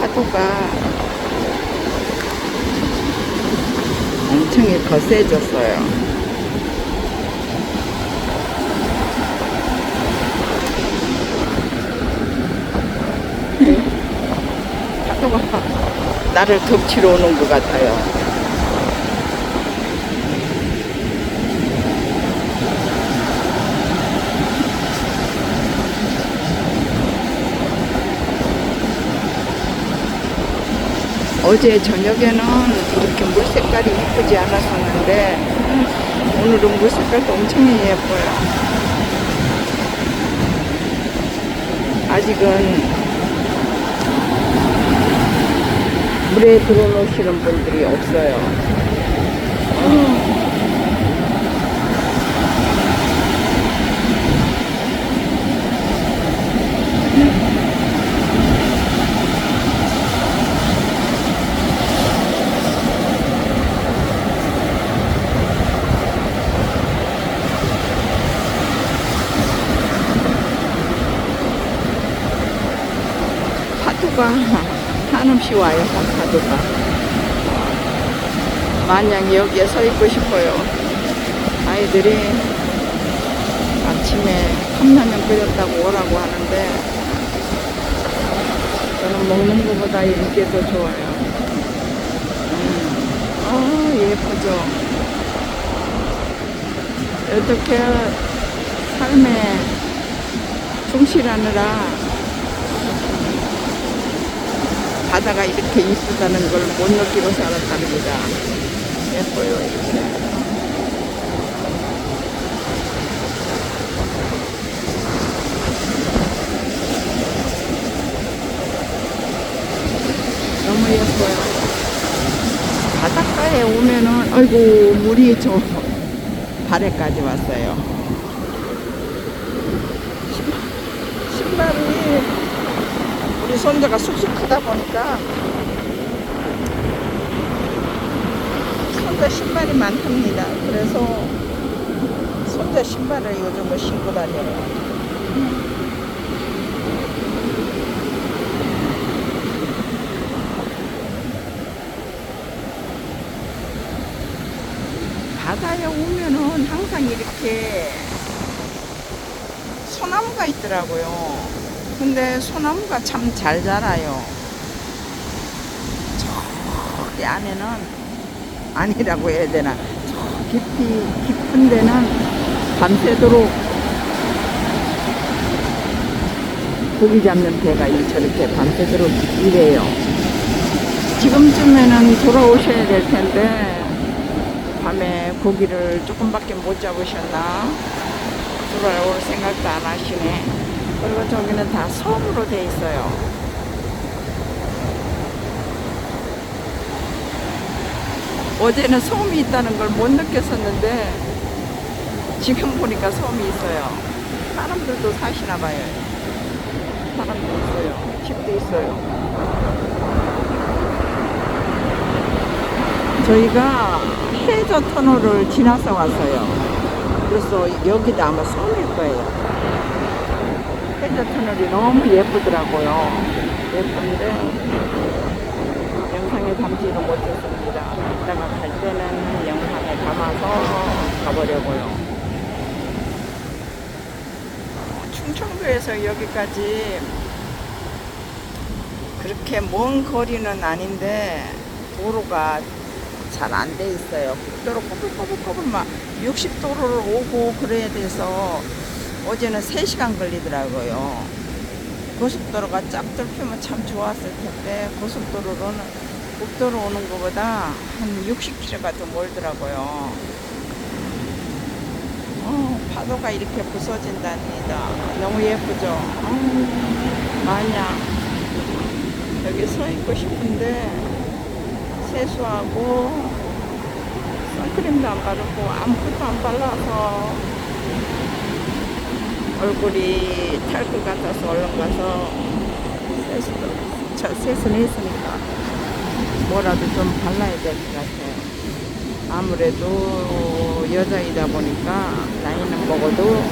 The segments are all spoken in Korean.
타구가 엄청 거세졌어요. 파도가 나를 덮치러 오는 것 같아요. 어제 저녁에는 이렇게 물 색깔이 이쁘지 않았었는데 음, 오늘은 물 색깔도 엄청 예뻐요. 아직은 물에 들어놓으시는 분들이 없어요. 파도가 한없이 와요, 파도가. 마냥 여기에 서 있고 싶어요. 아이들이 아침에 컵라면 끓였다고 오라고 하는데 저는 먹는 것보다 이게 더 좋아요. 음, 아, 예쁘죠? 어떻게 삶에 충실하느라 바다가 이렇게 이쁘다는 걸 못 느끼고 살았답니다. 예뻐요, 이렇게. 너무 예뻐요. 바닷가에 오면은, 아이고, 물이 저 발에까지 왔어요. 신- 신발이 우리 손자가 쑥쑥 크다 보니까 손자 신발이 많답니다. 그래서 손자 신발을 요즘은 신고 다녀요. 바다에 오면은 항상 이렇게 소나무가 있더라고요. 근데 소나무가 참 잘 자라요. 저기 안에는 아니라고 해야 되나. 저 깊이 깊은 데는 밤새도록 고기 잡는 배가 이 저렇게 밤새도록 일해요. 지금쯤에는 돌아오셔야 될 텐데 밤에 고기를 조금밖에 못 잡으셨나? 돌아올 생각도 안 하시네. 그리고 저기는 다 섬으로 돼 있어요. 어제는 섬이 있다는 걸 못 느꼈었는데 지금 보니까 섬이 있어요. 사람들도 사시나 봐요. 사람도 있어요. 집도 있어요. 저희가 해저 터널을 지나서 왔어요. 그래서 여기도 아마 섬일 거예요. 해저 터널이 너무 예쁘더라고요. 예쁜데 영상에 담지는 못했습니다. 이따가 갈 때는 영상에 담아서 가보려고요. 충청도에서 여기까지 그렇게 먼 거리는 아닌데 도로가 잘 안 돼 있어요. 국도로 꼬불꼬불꼬불 막 60도로를 오고 그래야 돼서 어제는 3시간 걸리더라고요. 고속도로가 쫙 뚫히면 참 좋았을 텐데 고속도로로는 국도로 오는 것보다 한 60km가 더 멀더라고요. 어, 파도가 이렇게 부서진답니다. 너무 예쁘죠? 어, 마냥 여기 서 있고 싶은데 세수하고 선크림도 안 바르고 아무것도 안 발라서 얼굴이 탈 것 같아서 얼른 가서 세수도 저 세수는 했으니까 뭐라도 좀 발라야 될 것 같아요. 아무래도 여자이다 보니까 나이는 먹어도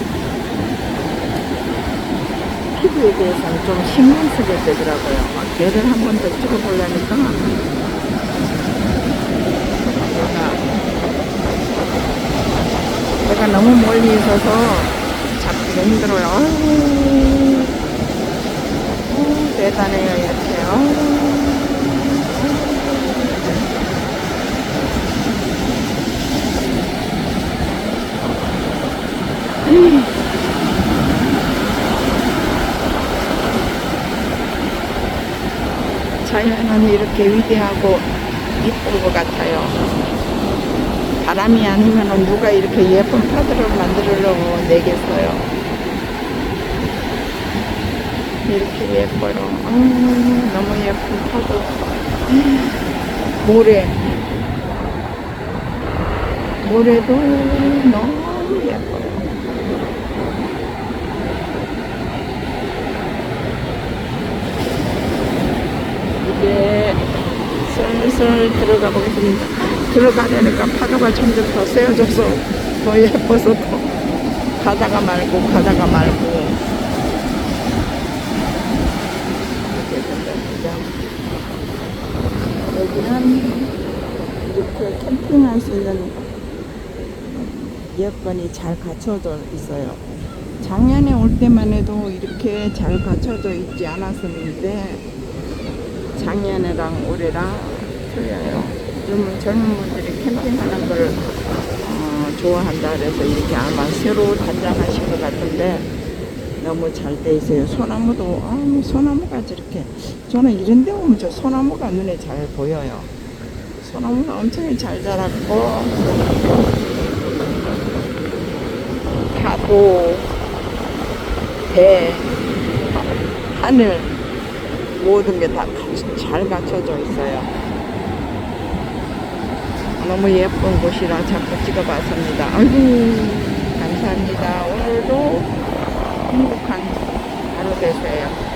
피부에 대해서는 좀 신경 쓰게 되더라고요. 걔를 한번 더 찍어보려니까 내가 너무 멀리 있어서 잡기가 힘들어요. 대단해요 이렇게. 아유. 자연은 이렇게 위대하고 이쁜 것 같아요. 바람이 아니면 누가 이렇게 예쁜 파도를 만들려고 내겠어요. 이렇게 예뻐요. 아유, 너무 예쁜 파도. 모래. 모래도 너무 예뻐요. 이제 슬슬 들어가 보겠습니다. 들어가려니까 파도가 점점 더 세워져서 더 예뻐서 더 가다가 말고 가다가 말고 이렇게 된답니다. 여기는 이렇게 캠핑할 수 있는 여건이 잘 갖춰져 있어요. 작년에 올 때만 해도 이렇게 잘 갖춰져 있지 않았었는데 작년이랑 올해랑 틀려요. 요즘은 젊은 분들이 캠핑하는 걸 어, 좋아한다 그래서 이렇게 아마 새로 단장하신 것 같은데 너무 잘 돼 있어요. 소나무도 아, 소나무가 저렇게 저는 이런 데 오면 저 소나무가 눈에 잘 보여요. 소나무가 엄청 잘 자랐고 파도, 배, 하늘 모든 게 다 잘 갖춰져 있어요. 너무 예쁜 곳이라 자꾸 찍어봤습니다. 아이고, 감사합니다. 오늘도 행복한 하루 되세요.